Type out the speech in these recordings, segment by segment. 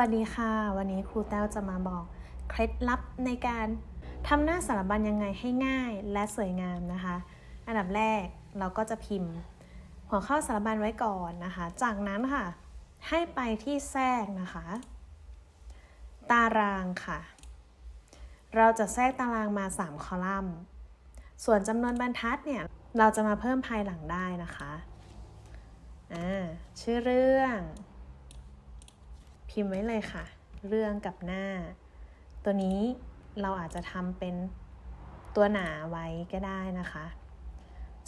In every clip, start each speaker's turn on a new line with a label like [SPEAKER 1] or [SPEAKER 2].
[SPEAKER 1] วัสดีค่ะ วันนี้ครูแต้วจะมาบอกเคล็ดลับในการทำหน้าสารบัญยังไงให้ง่ายและสวยงามนะคะ อันดับแรกเราก็จะพิมพ์ หัวข้อสารบัญไว้ก่อนนะคะ จากนั้นค่ะ ให้ไปที่แทรกนะคะ ตารางค่ะ เราจะแทรกตารางมา 3 คอลัมน์ ส่วนจำนวนบรรทัดเนี่ยเราจะมาเพิ่มภายหลังได้นะคะ อ่า ชื่อเรื่อง พิมพ์ไว้เลยค่ะ เรื่องกับหน้า ตัวนี้เราอาจจะทำเป็นตัวหนาไว้ก็ได้นะคะ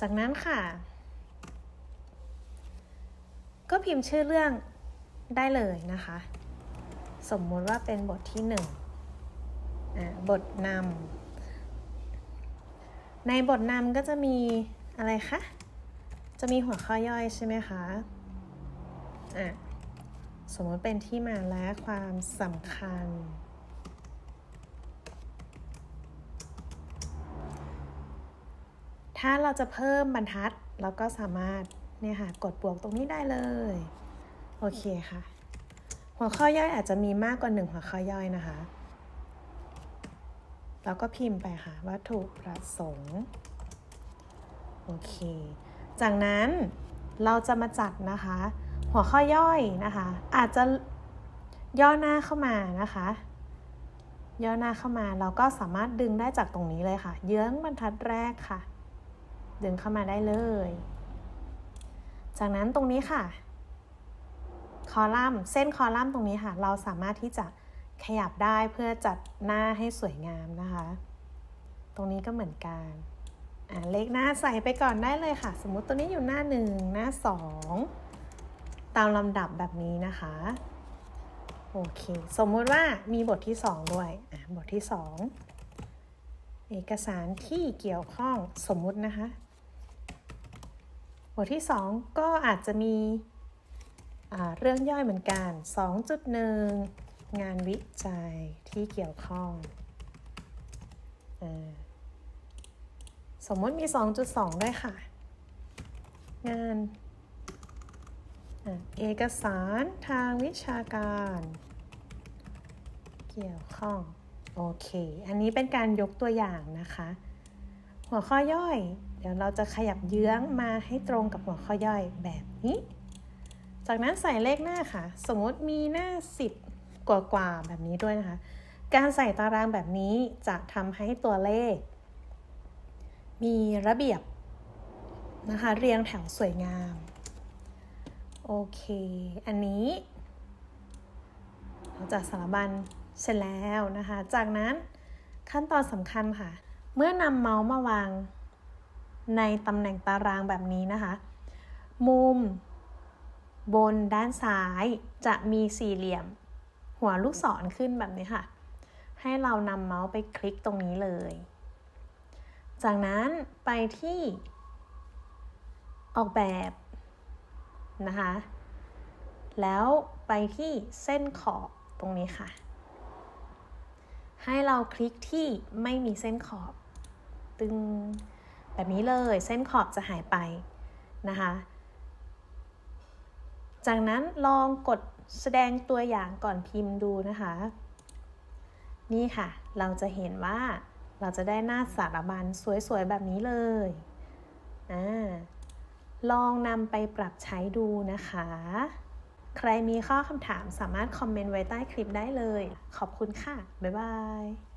[SPEAKER 1] จากนั้นค่ะ ก็พิมพ์ชื่อเรื่องได้เลยนะคะ สมมุติว่าเป็นบทที่หนึ่งบทนำในบทนำก็จะมีอะไรคะ จะมีหัวข้อย่อยใช่ไหมคะอะ สมมติเป็นที่มาและความสำคัญ ถ้าเราจะเพิ่มบรรทัดเราก็สามารถเนี่ยค่ะกดบวกตรงนี้ได้เลย โอเคค่ะ หัวข้อย่อยอาจจะมีมากกว่าหนึ่งหัวข้อย่อยนะคะเราก็พิมพ์ไปค่ะ วัตถุประสงค์ โอเค จากนั้นเราจะมาจัดนะคะ หัวข้อย่อยนะคะ อาจจะย่อหน้าเข้ามานะคะ ย่อหน้าเข้ามาเราก็สามารถดึงได้จากตรงนี้เลยค่ะ เยื้องบรรทัดแรกค่ะ ดึงเข้ามาได้เลย จากนั้นตรงนี้ค่ะ คอลัมน์เส้นคอลัมน์ตรงนี้ค่ะ เราสามารถที่จะขยับได้เพื่อจัดหน้าให้สวยงามนะคะ ตรงนี้ก็เหมือนกันเลขหน้าใส่ไปก่อนได้เลยค่ะ สมมติตัวนี้อยู่หน้าหนึ่งหน้าสอง ตามลำดับแบบนี้นะคะ โอเค สมมติว่ามีบทที่ 2 ด้วยอะบทที่ 2 เอกสารที่เกี่ยวข้องสมมุตินะคะ บทที่ 2 ก็อาจจะมีเรื่องย่อยเหมือนกัน 2.1 งานวิจัยที่เกี่ยวข้องอสมมติมี 2.2 ด้วยค่ะ งาน เอกสารทางวิชาการ เกี่ยวข้อง โอเค อันนี้เป็นการยกตัวอย่างนะคะ หัวข้อย่อย เดี๋ยวเราจะขยับเยื้องมาให้ตรงกับหัวข้อย่อยแบบนี้ จากนั้นใส่เลขหน้าค่ะ สมมติมีหน้า 10 กว่ากว่าแบบนี้ด้วยนะคะ การใส่ตารางแบบนี้จะทำให้ตัวเลข มีระเบียบนะคะ เรียงแถวสวยงาม โอเค อันนี้เราจัดสารบัญเสร็จแล้วนะคะ จากนั้นขั้นตอนสำคัญค่ะ เมื่อนำเมาส์มาวางในตำแหน่งตารางแบบนี้นะคะ มุมบนด้านซ้ายจะมีสี่เหลี่ยม หัวลูกศรขึ้นแบบนี้ค่ะ ให้เรานำเมาส์ไปคลิกตรงนี้เลย จากนั้นไปที่ออกแบบ นะคะแล้วไปที่เส้นขอบตรงนี้ค่ะ ให้เราคลิกที่ไม่มีเส้นขอบ ตึงแบบนี้เลยเส้นขอบจะหายไปนะคะจากนั้นลองกดแสดงตัวอย่างก่อนพิมพ์ดูนะคะ นี่ค่ะ เราจะเห็นว่าเราจะได้หน้าสารบัญสวยๆ แบบนี้เลยอ่า ลองนำไปปรับใช้ดูนะคะ ใครมีข้อคำถามสามารถคอมเมนต์ไว้ใต้คลิปได้เลย ขอบคุณค่ะ บ๊ายบาย